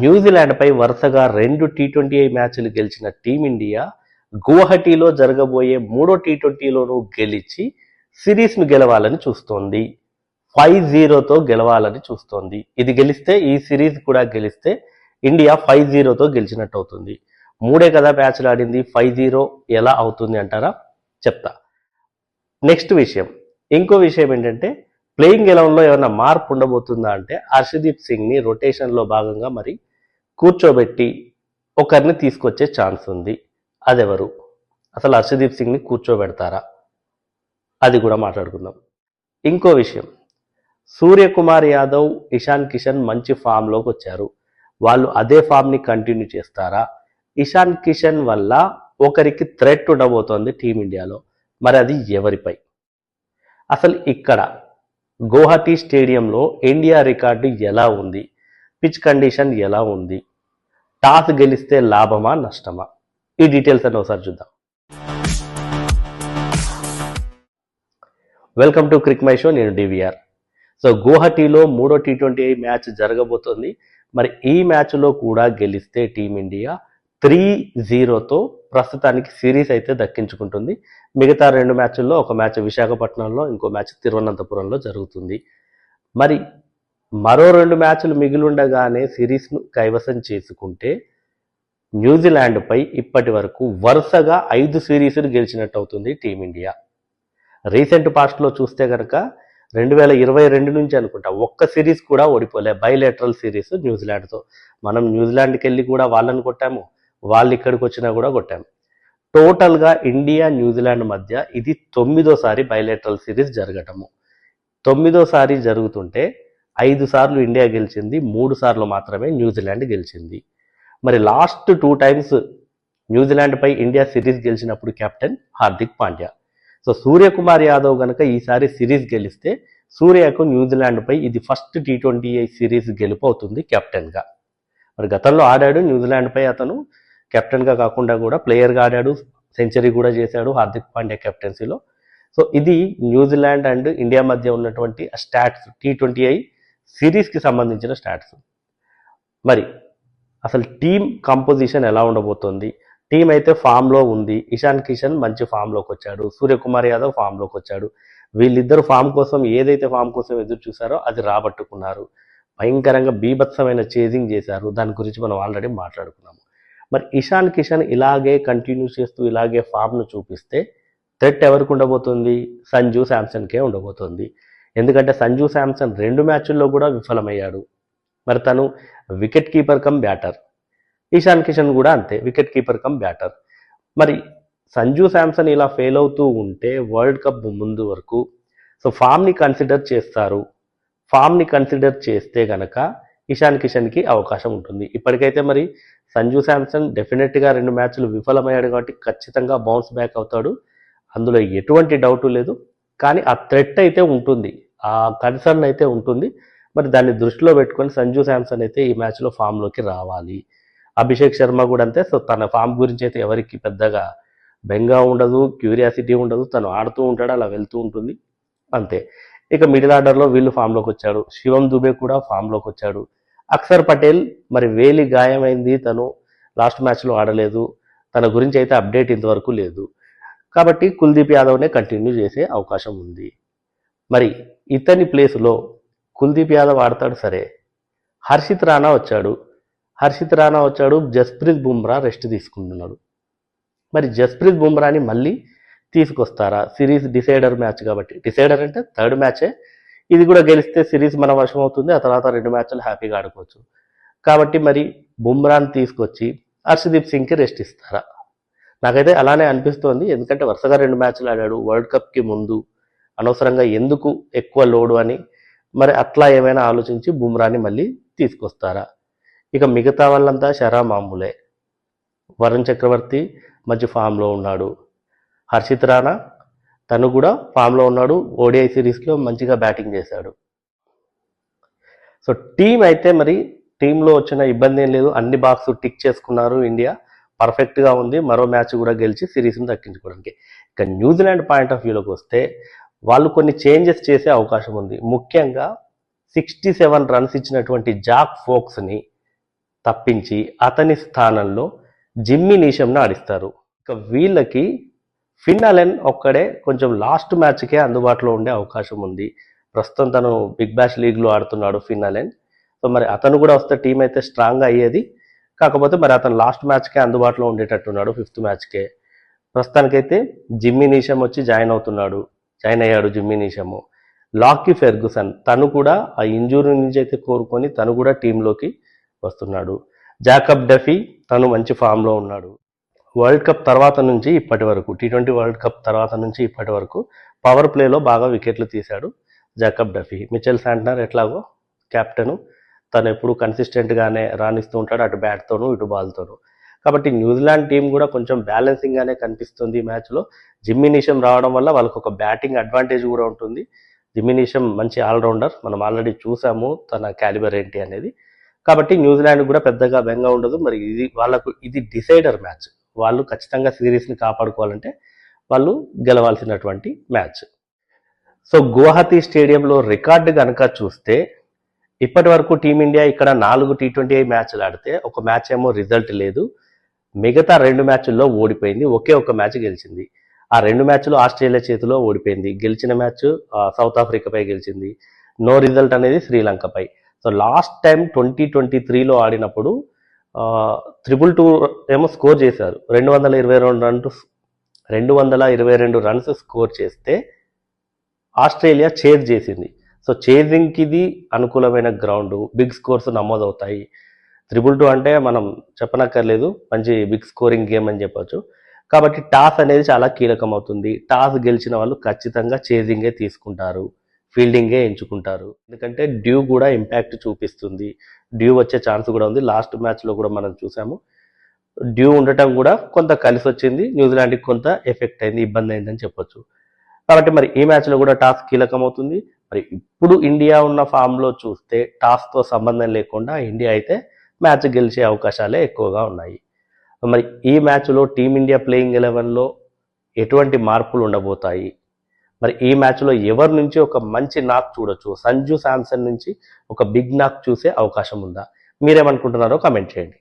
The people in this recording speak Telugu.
న్యూజిలాండ్పై వరుసగా రెండు టీ ట్వంటీ మ్యాచ్లు గెలిచిన టీమిండియా గువహటీలో జరగబోయే మూడో టీ ట్వంటీలోనూ గెలిచి సిరీస్ను గెలవాలని చూస్తోంది. ఫైవ్ జీరోతో గెలవాలని చూస్తోంది. ఇది గెలిస్తే ఈ సిరీస్ కూడా గెలిస్తే ఇండియా ఫైవ్ జీరోతో గెలిచినట్టు అవుతుంది మూడే కదా మ్యాచ్లు ఆడింది. ఫైవ్ జీరో ఎలా అవుతుంది అంటారా? చెప్తా. నెక్స్ట్ విషయం. ఇంకో విషయం ఏంటంటే ప్లేయింగ్ ఎలవన్లో ఏమైనా మార్పు ఉండబోతుందా అంటే హర్షదీప్ సింగ్ని రొటేషన్లో భాగంగా మరి కూర్చోబెట్టి ఒకరిని తీసుకొచ్చే ఛాన్స్ ఉంది. అదెవరు? అసలు హర్షదీప్ సింగ్ని కూర్చోబెడతారా? అది కూడా మాట్లాడుకుందాం. ఇంకో విషయం. సూర్యకుమార్ యాదవ్ ఇషాన్ కిషన్ మంచి ఫామ్లోకి వచ్చారు. వాళ్ళు అదే ఫామ్ని కంటిన్యూ చేస్తారా? ఇషాన్ కిషన్ వల్ల ఒకరికి థ్రెట్ ఉండబోతోంది టీమిండియాలో. మరి అది ఎవరిపై? అసలు ఇక్కడ గౌహతి స్టేడియంలో ఇండియా రికార్డు ఎలా ఉంది? పిచ్ కండిషన్ ఎలా ఉంది? టాస్ గెలిస్తే లాభమా నష్టమా? ఈ డీటెయిల్స్ అని ఒకసారి చూద్దాం. Welcome to cric my show నేను డివిఆర్ సో గౌహటీలో మూడో టీ ట్వంటీ మ్యాచ్ జరగబోతోంది. మరి ఈ మ్యాచ్లో కూడా గెలిస్తే టీమిండియా త్రీ జీరోతో ప్రస్తుతానికి సిరీస్ అయితే దక్కించుకుంటుంది. మిగతా రెండు మ్యాచ్ల్లో ఒక మ్యాచ్ విశాఖపట్నంలో ఇంకో మ్యాచ్ తిరువనంతపురంలో జరుగుతుంది. మరి మరో రెండు మ్యాచ్లు మిగిలుండగానే సిరీస్ను కైవసం చేసుకుంటే న్యూజిలాండ్పై ఇప్పటి వరకు వరుసగా ఐదు సిరీస్లు గెలిచినట్టు అవుతుంది టీమిండియా. రీసెంట్ పాస్ట్లో చూస్తే కనుక రెండు వేల ఇరవై రెండు నుంచి అనుకుంటా ఒక్క సిరీస్ కూడా ఓడిపోలే బైలేటరల్ సిరీస్ న్యూజిలాండ్తో. మనం న్యూజిలాండ్కి వెళ్ళి కూడా వాళ్ళని కొట్టాము వాళ్ళు ఇక్కడికి వచ్చినా కూడా కొట్టాము. టోటల్గా ఇండియా న్యూజిలాండ్ మధ్య ఇది తొమ్మిదోసారి బైలేటరల్ సిరీస్ జరగటము. తొమ్మిదోసారి జరుగుతుంటే ఐదు సార్లు ఇండియా గెలిచింది మూడు సార్లు మాత్రమే న్యూజిలాండ్ గెలిచింది. మరి లాస్ట్ టూ టైమ్స్ న్యూజిలాండ్పై ఇండియా సిరీస్ గెలిచినప్పుడు కెప్టెన్ హార్దిక్ పాండ్యా. సో సూర్యకుమార్ యాదవ్ గనక ఈసారి సిరీస్ గెలిస్తే సూర్యకు న్యూజిలాండ్పై ఇది ఫస్ట్ టీ ట్వంటీ సిరీస్ గెలుపు అవుతుంది కెప్టెన్గా మరి గతంలో ఆడాడు న్యూజిలాండ్పై అతను. కెప్టెన్గా కాకుండా కూడా ప్లేయర్గా ఆడాడు సెంచరీ కూడా చేశాడు హార్దిక్ పాండ్యా కెప్టెన్సీలో. సో ఇది న్యూజిలాండ్ అండ్ ఇండియా మధ్య ఉన్నటువంటి స్టాట్స్ టీ ట్వంటీ ఐ సిరీస్కి సంబంధించిన స్టాట్స్. మరి అసలు టీం కంపోజిషన్ ఎలా ఉండబోతోంది? టీం అయితే ఫామ్లో ఉంది. ఇషాన్ కిషన్ మంచి ఫామ్లోకి వచ్చాడు. సూర్యకుమార్ యాదవ్ ఫామ్లోకి వచ్చాడు. వీళ్ళిద్దరు ఫామ్ కోసం ఏదైతే ఫామ్ కోసం ఎదురు చూసారో అది రాబట్టుకున్నారు. భయంకరంగా బీభత్సమైన చేజింగ్ చేశారు. దాని గురించి మనం ఆల్రెడీ మాట్లాడుకున్నాము. మరి ఇషాన్ కిషన్ ఇలాగే కంటిన్యూ చేస్తూ ఇలాగే ఫామ్ను చూపిస్తే థ్రెట్ ఎవరికి ఉండబోతుంది? సంజు శాంసన్కే ఉండబోతుంది. ఎందుకంటే సంజు శాంసన్ రెండు మ్యాచ్ల్లో కూడా విఫలమయ్యాడు. మరి తను wicket keeper cum batter. Ishan Kishan కూడా అంతే వికెట్ కీపర్ కమ్ బ్యాటర్. మరి సంజు శాంసన్ ఇలా ఫెయిల్ అవుతూ ఉంటే వరల్డ్ కప్ ముందు వరకు సో ఫామ్ని కన్సిడర్ చేస్తారు. ఫామ్ని కన్సిడర్ చేస్తే గనక ఇషాన్ కిషన్కి అవకాశం ఉంటుంది. ఇప్పటికైతే మరి సంజు శాంసన్ డెఫినెట్గా రెండు మ్యాచ్లు విఫలమయ్యాడు కాబట్టి ఖచ్చితంగా బౌన్స్ బ్యాక్ అవుతాడు. అందులో ఎటువంటి డౌట్ లేదు. కానీ ఆ థ్రెట్ అయితే ఉంటుంది. ఆ కన్సర్న్ అయితే ఉంటుంది. మరి దాన్ని దృష్టిలో పెట్టుకొని సంజు శాంసన్ అయితే ఈ మ్యాచ్లో ఫామ్లోకి రావాలి. అభిషేక్ శర్మ కూడా అంతే. సో తన ఫామ్ గురించి అయితే ఎవరికి పెద్దగా బెంగా ఉండదు క్యూరియాసిటీ ఉండదు. తను ఆడుతూ ఉంటాడు అలా వెళ్తూ ఉంటుంది. అంతే. ఇక మిడిల్ ఆర్డర్లో వీళ్ళు ఫామ్లోకి వచ్చాడు శివం దుబే కూడా ఫామ్లోకి వచ్చాడు. అక్షర్ పటేల్ మరి వేలి గాయమైంది. తను లాస్ట్ మ్యాచ్లో ఆడలేదు. తన గురించి అయితే అప్డేట్ ఇంతవరకు లేదు. కాబట్టి కుల్దీప్ యాదవ్నే కంటిన్యూ చేసే అవకాశం ఉంది. మరి ఇతని ప్లేస్లో కుల్దీప్ యాదవ్ ఆడతాడు సరే. హర్షిత్ రాణా వచ్చాడు. హర్షిత్ రాణా వచ్చాడు జస్ప్రీత్ బుమ్రా రెస్ట్ తీసుకుంటున్నాడు. మరి జస్ప్రీత్ బుమ్రాని మళ్ళీ తీసుకొస్తారా? సిరీస్ డిసైడర్ మ్యాచ్ కాబట్టి. డిసైడర్ అంటే థర్డ్ మ్యాచే. ఇది కూడా గెలిస్తే సిరీస్ మన వశం అవుతుంది ఆ తర్వాత రెండు మ్యాచ్లు హ్యాపీగా ఆడుకోవచ్చు. కాబట్టి మరి బుమ్రాని తీసుకొచ్చి హర్షదీప్ సింగ్కి రెస్ట్ ఇస్తారా? నాకైతే అలానే అనిపిస్తోంది ఎందుకంటే వరుసగా రెండు మ్యాచ్లు ఆడాడు వరల్డ్ కప్కి ముందు అనవసరంగా ఎందుకు ఎక్కువ లోడు అని మరి అట్లా ఏమైనా ఆలోచించి బుమ్రాని మళ్ళీ తీసుకొస్తారా? ఇక మిగతా వాళ్ళంతా షరా మామూలే వరుణ్ చక్రవర్తి మంచి ఫామ్లో ఉన్నాడు. హర్షిత్ రాణా తను కూడా ఫామ్లో ఉన్నాడు. ఓడిఐ సిరీస్లో మంచిగా బ్యాటింగ్ చేశాడు. సో టీం అయితే మరి టీంలో వచ్చిన ఇబ్బంది ఏం లేదు. అన్ని బాక్స్ టిక్ చేసుకున్నారు ఇండియా. పర్ఫెక్ట్గా ఉంది. మరో మ్యాచ్ కూడా గెలిచి సిరీస్ని దక్కించుకోవడానికి. ఇక న్యూజిలాండ్ పాయింట్ ఆఫ్ వ్యూలోకి వస్తే వాళ్ళు కొన్ని చేంజెస్ చేసే అవకాశం ఉంది. ముఖ్యంగా సిక్స్టీ సెవెన్ రన్స్ ఇచ్చినటువంటి జాక్ ఫోక్స్ని తప్పించి అతని స్థానంలో జిమ్మి నీషంను ఆడిస్తారు. ఇక వీళ్ళకి ఫిన్నాలెన్ ఒక్కడే కొంచెం లాస్ట్ మ్యాచ్కే అందుబాటులో ఉండే అవకాశం ఉంది. ప్రస్తుతం తను బిగ్ బ్యాష్ లీగ్లో ఆడుతున్నాడు ఫిన్నాలెన్ సో మరి అతను కూడా వస్తే టీం అయితే స్ట్రాంగ్ అయ్యేది. కాకపోతే మరి అతను లాస్ట్ మ్యాచ్కే అందుబాటులో ఉండేటట్టున్నాడు ఫిఫ్త్ మ్యాచ్కే. ప్రస్తుతానికైతే జిమ్మి నీషం వచ్చి జాయిన్ అవుతున్నాడు. జాయిన్ అయ్యాడు జిమ్మినీషము లాకీ ఫెర్గుసన్ తను కూడా ఆ ఇంజూరీ నుంచి అయితే కోరుకొని తను కూడా టీంలోకి వస్తున్నాడు. జాకబ్ డఫీ తను మంచి ఫామ్లో ఉన్నాడు. వరల్డ్ కప్ తర్వాత నుంచి ఇప్పటి వరకు టీ ట్వంటీ వరల్డ్ కప్ తర్వాత నుంచి ఇప్పటి వరకు పవర్ ప్లేలో బాగా వికెట్లు తీశాడు జాకబ్ డఫీ మిచెల్ శాంట్నర్ ఎట్లాగో కెప్టెను తను ఎప్పుడు కన్సిస్టెంట్గానే రాణిస్తూ ఉంటాడు అటు బ్యాట్తోనూ ఇటు బాల్తోనూ కాబట్టి న్యూజిలాండ్ టీం కూడా కొంచెం బ్యాలెన్సింగ్గానే కనిపిస్తుంది ఈ మ్యాచ్లో జిమ్మినిషం రావడం వల్ల వాళ్ళకు ఒక బ్యాటింగ్ అడ్వాంటేజ్ కూడా ఉంటుంది. జిమ్మినిషం మంచి ఆల్రౌండర్ మనం ఆల్రెడీ చూసాము తన క్యాలిబర్ ఏంటి అనేది. కాబట్టి న్యూజిలాండ్ కూడా పెద్దగా బెంగ ఉండదు. మరి ఇది వాళ్ళకు ఇది డిసైడర్ మ్యాచ్ వాళ్ళు ఖచ్చితంగా సిరీస్ని కాపాడుకోవాలంటే వాళ్ళు గెలవాల్సినటువంటి మ్యాచ్ సో గువాహతి స్టేడియంలో రికార్డు కనుక చూస్తే ఇప్పటి వరకు టీమిండియా ఇక్కడ నాలుగు టీ ట్వంటీ మ్యాచ్లు ఆడితే ఒక మ్యాచ్ ఏమో రిజల్ట్ లేదు. మిగతా రెండు మ్యాచ్ల్లో ఓడిపోయింది. ఒకే ఒక మ్యాచ్ గెలిచింది. ఆ రెండు మ్యాచ్లు ఆస్ట్రేలియా చేతిలో ఓడిపోయింది. గెలిచిన మ్యాచ్ సౌత్ ఆఫ్రికాపై గెలిచింది. నో రిజల్ట్ అనేది శ్రీలంకపై. So last time twenty twenty త్రీలో ఆడినప్పుడు త్రిబుల్ టూ ఏమో స్కోర్ చేశారు. రెండు వందల ఇరవై రెండు రన్స్ రెండు వందల ఇరవై రెండు రన్స్ స్కోర్ చేస్తే ఆస్ట్రేలియా చేజ్ చేసింది. సో చేజింగ్కి ఇది అనుకూలమైన గ్రౌండ్. బిగ్ స్కోర్స్ నమోదవుతాయి. త్రిబుల్ టూ అంటే మనం చెప్పనక్కర్లేదు మంచి బిగ్ స్కోరింగ్ గేమ్ అని చెప్పొచ్చు. కాబట్టి టాస్ అనేది చాలా కీలకం అవుతుంది. టాస్ గెలిచిన వాళ్ళు ఖచ్చితంగా చేజింగే తీసుకుంటారు ఫీల్డింగే ఎంచుకుంటారు. ఎందుకంటే డ్యూ కూడా ఇంపాక్ట్ చూపిస్తుంది. డ్యూ వచ్చే ఛాన్స్ కూడా ఉంది. లాస్ట్ మ్యాచ్లో కూడా మనం చూసాము. డ్యూ ఉండటం కూడా కొంత కలిసి వచ్చింది. న్యూజిలాండ్కి కొంత ఎఫెక్ట్ అయింది ఇబ్బంది అయిందని చెప్పొచ్చు. కాబట్టి మరి ఈ మ్యాచ్లో కూడా టాస్ కీలకం అవుతుంది. మరి ఇప్పుడు ఇండియా ఉన్న ఫామ్లో చూస్తే టాస్తో సంబంధం లేకుండా ఇండియా అయితే మ్యాచ్ గెలిచే అవకాశాలే ఎక్కువగా ఉన్నాయి. మరి ఈ మ్యాచ్లో టీమిండియా ప్లేయింగ్ ఎలెవెన్లో ఎటువంటి మార్పులు ఉండబోతాయి? మరి ఈ మ్యాచ్లో ఎవరి నుంచి ఒక మంచి నాక్ చూడొచ్చు? సంజు శాంసన్ నుంచి ఒక బిగ్ నాక్ చూసే అవకాశం ఉందా? మీరేమనుకుంటున్నారో కమెంట్ చేయండి.